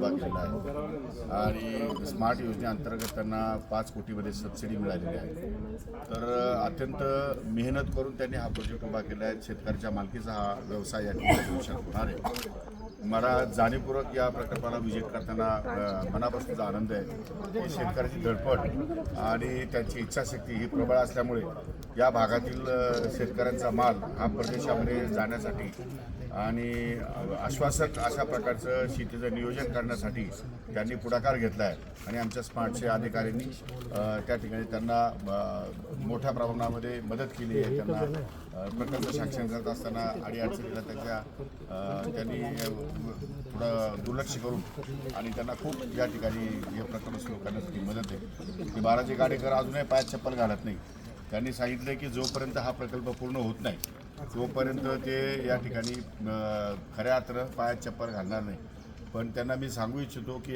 उभा केलेला आहे आणि स्मार्ट योजनेअंतर्गत त्यांना पाच कोटीमध्ये सबसिडी मिळालेली आहे. तर अत्यंत मेहनत करून त्यांनी हा प्रोजेक्ट उभा केला आहे. शेतकऱ्याच्या मालकीचा हा व्यवसाय या ठिकाणी होणार आहे. मला जाणीवपूर्वक या प्रकल्पाला विजिट करताना मनापासूनचा आनंद आहे. की शेतकऱ्याची धडपड आणि त्यांची इच्छाशक्ती ही प्रबळ असल्यामुळे या भागातील शेतकऱ्यांचा माल हा परदेशामध्ये जाण्यासाठी आणि आश्वासक अशा प्रकारचं शेतीचं नियोजन करण्यासाठी त्यांनी पुढाकार घेतला आहे आणि आमच्या स्मार्टचे अधिकाऱ्यांनी त्या ठिकाणी त्यांना मोठ्या प्रमाणामध्ये मदत केली आहे. त्यांना प्रकल्प शासन करत असताना अडीअडचणीला त्याच्या त्यांनी थोडं दुर्लक्ष करून आणि त्यांना खूप या ठिकाणी हे प्रकल्प सुरू करण्यासाठी मदत आहे की बाराजी गाडेकर अजूनही पायात चप्पल घालत नाही. त्यांनी सांगितलं की जोपर्यंत हा प्रकल्प पूर्ण होत नाही तोपर्यंत ते या ठिकाणी खऱ्या अर्थानं पायात चप्पल घालणार नाही. पण त्यांना मी सांगू इच्छितो की